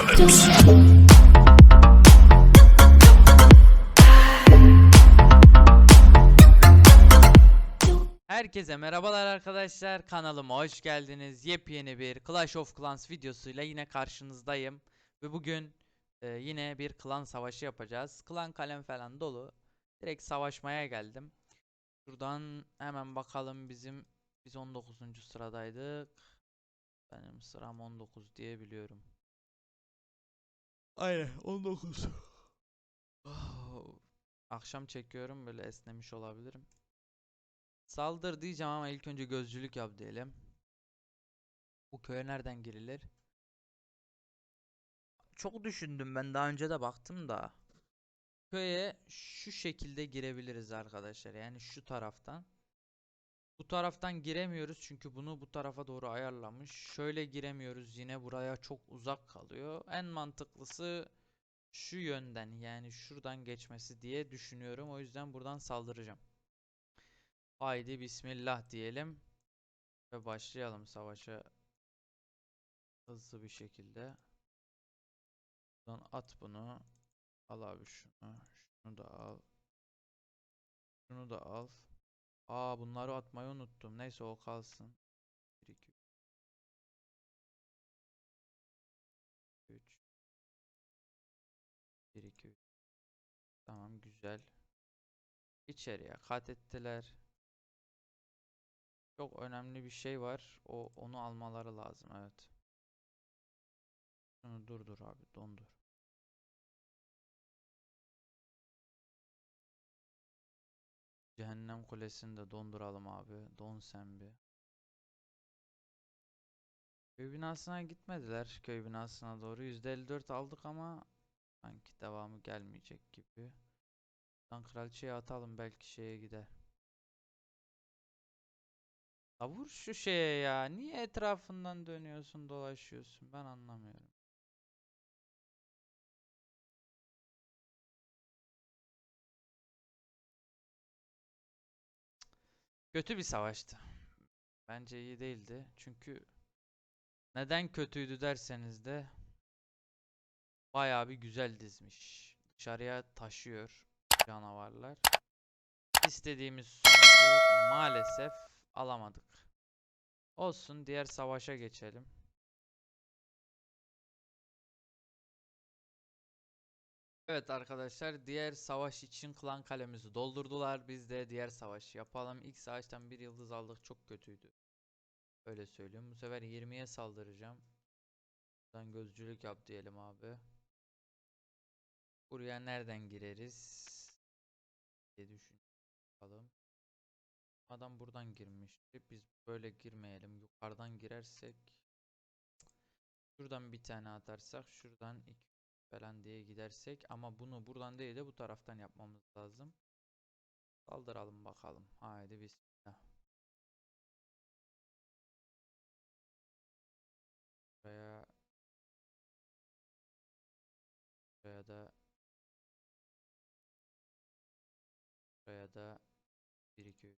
apocalypse. Herkese merhabalar arkadaşlar kanalıma hoş geldiniz. Yepyeni bir Clash of Clans videosuyla yine karşınızdayım. Ve bugün e, yine bir klan savaşı yapacağız. Klan kalem falan dolu. Direkt savaşmaya geldim. Şuradan hemen bakalım bizim biz 19. sıradaydık. Benim sıram 19 diye biliyorum. Aynen 19. Oh, Akşam çekiyorum böyle esnemiş olabilirim. Saldır diyeceğim ama ilk önce gözcülük yap diyelim. Bu köye nereden girilir? Çok düşündüm ben daha önce de baktım da. Köye şu şekilde girebiliriz arkadaşlar. Yani şu taraftan. Bu taraftan giremiyoruz çünkü bunu bu tarafa doğru ayarlamış. Şöyle giremiyoruz yine buraya çok uzak kalıyor. En mantıklısı şu yönden yani şuradan geçmesi diye düşünüyorum. O yüzden buradan saldıracağım. Haydi bismillah diyelim ve başlayalım savaşa hızlı bir şekilde. Buradan at bunu. Al abi şunu. Şunu da al. Şunu da al. Aa bunları atmayı unuttum. Neyse o kalsın. 1 2 3 1 2 3 Tamam güzel. İçeriye kat ettiler. Çok önemli bir şey var. O onu almaları lazım. Evet. Şunu durdur abi. Dondur. Cehennem Kulesi'ni de donduralım abi. Don sen bir. Köy binasına gitmediler. Köy binasına doğru. %54 aldık ama sanki devamı gelmeyecek gibi. Buradan kraliçeye atalım belki şeye gider. La vur şu şeye ya. Niye etrafından dönüyorsun, dolaşıyorsun? Ben anlamıyorum. Kötü bir savaştı. Bence iyi değildi. Çünkü neden kötüydü derseniz de bayağı bir güzel dizmiş. Dışarıya taşıyor canavarlar. İstediğimiz sonucu maalesef alamadık. Olsun diğer savaşa geçelim. Evet arkadaşlar diğer savaş için klan kalemizi doldurdular. Biz de diğer savaş yapalım. İlk savaştan bir yıldız aldık çok kötüydü. Öyle söylüyorum. Bu sefer 20'ye saldıracağım. Buradan gözcülük yap diyelim abi. Buraya nereden gireriz? diye düşünelim. Adam buradan girmişti. Biz böyle girmeyelim. Yukarıdan girersek şuradan bir tane atarsak şuradan iki falan diye gidersek ama bunu buradan değil de bu taraftan yapmamız lazım. Saldıralım bakalım. Haydi bismillah. Buraya buraya da buraya da 1 2 3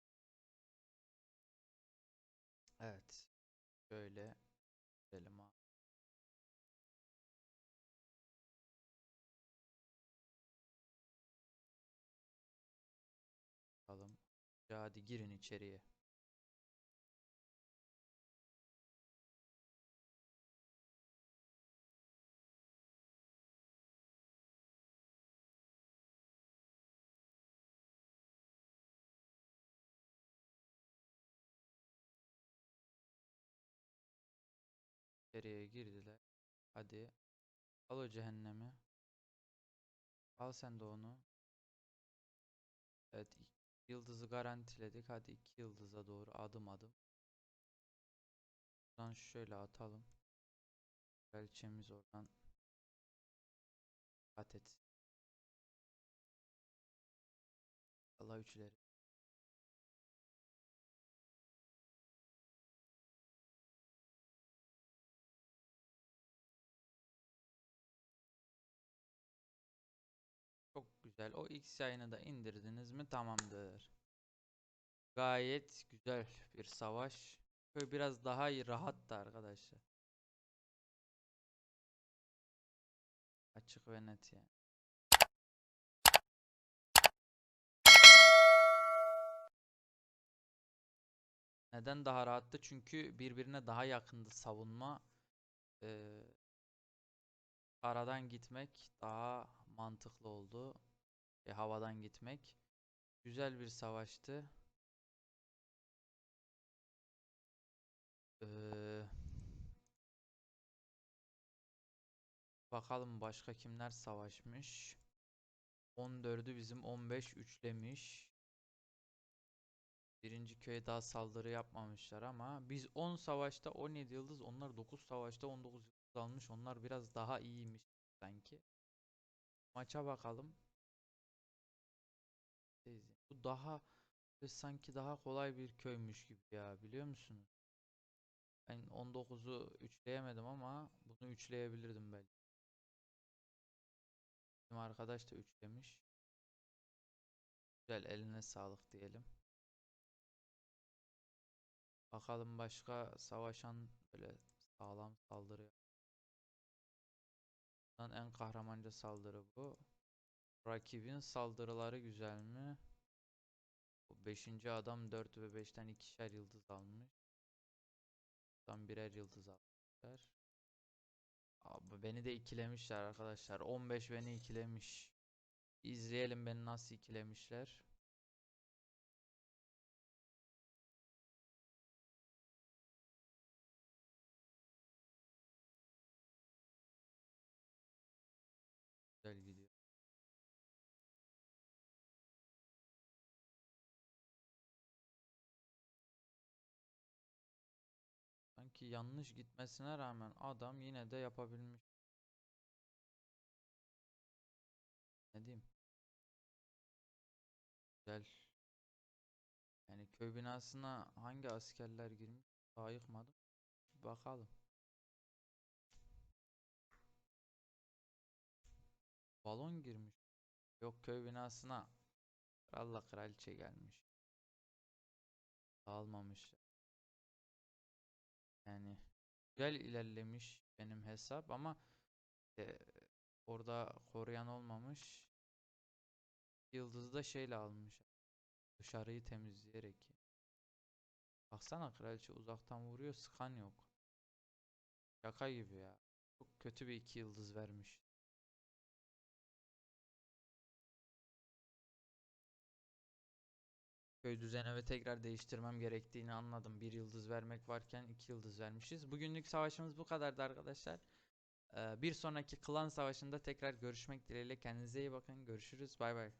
Evet. Şöyle gidelim Hadi girin içeriye. İçeriye girdiler. Hadi. Al o cehennemi. Al sen de onu. Evet. Yıldızı garantiledik. Hadi iki yıldıza doğru adım adım. Buradan şöyle atalım. Kraliçemiz oradan kat et. Allah üçleri. Çok güzel. O X yayını da indirdiniz mi? Tamamdır. Gayet güzel bir savaş. Köy biraz daha iyi, rahattı arkadaşlar. Açık ve net yani. Neden daha rahattı? Çünkü birbirine daha yakındı savunma. Ee, karadan gitmek daha mantıklı oldu. E, havadan gitmek. Güzel bir savaştı. Ee, bakalım başka kimler savaşmış. 14'ü bizim 15 üçlemiş. Birinci köye daha saldırı yapmamışlar ama biz 10 savaşta 17 yıldız, onlar 9 savaşta 19 yıldız almış. Onlar biraz daha iyiymiş sanki. Maça bakalım. Bu daha sanki daha kolay bir köymüş gibi ya biliyor musunuz? Ben 19'u üçleyemedim ama bunu üçleyebilirdim belki. Bizim arkadaş da üçlemiş. Güzel eline sağlık diyelim. Bakalım başka savaşan böyle sağlam saldırı. Yapan en kahramanca saldırı bu. Rakibin saldırıları güzel mi? Bu 5. adam 4 ve 5'ten ikişer yıldız almış. Tam birer yıldız almışlar. Abi beni de ikilemişler arkadaşlar. 15 beni ikilemiş. İzleyelim beni nasıl ikilemişler. Sanki yanlış gitmesine rağmen adam yine de yapabilmiş. Ne diyeyim? Güzel. Yani köy binasına hangi askerler girmiş? Daha yıkmadım. Bakalım. Balon girmiş. Yok köy binasına kralla kraliçe gelmiş. Dağılmamışlar. Yani güzel ilerlemiş benim hesap ama e, orada koruyan olmamış. Yıldızı da şeyle almış. Dışarıyı temizleyerek. Baksana kraliçe uzaktan vuruyor sıkan yok. Şaka gibi ya. Çok kötü bir iki yıldız vermiş. Köy düzenimi tekrar değiştirmem gerektiğini anladım. Bir yıldız vermek varken iki yıldız vermişiz. Bugünlük savaşımız bu kadardı arkadaşlar. Ee, bir sonraki klan savaşında tekrar görüşmek dileğiyle. Kendinize iyi bakın. Görüşürüz. Bay bay.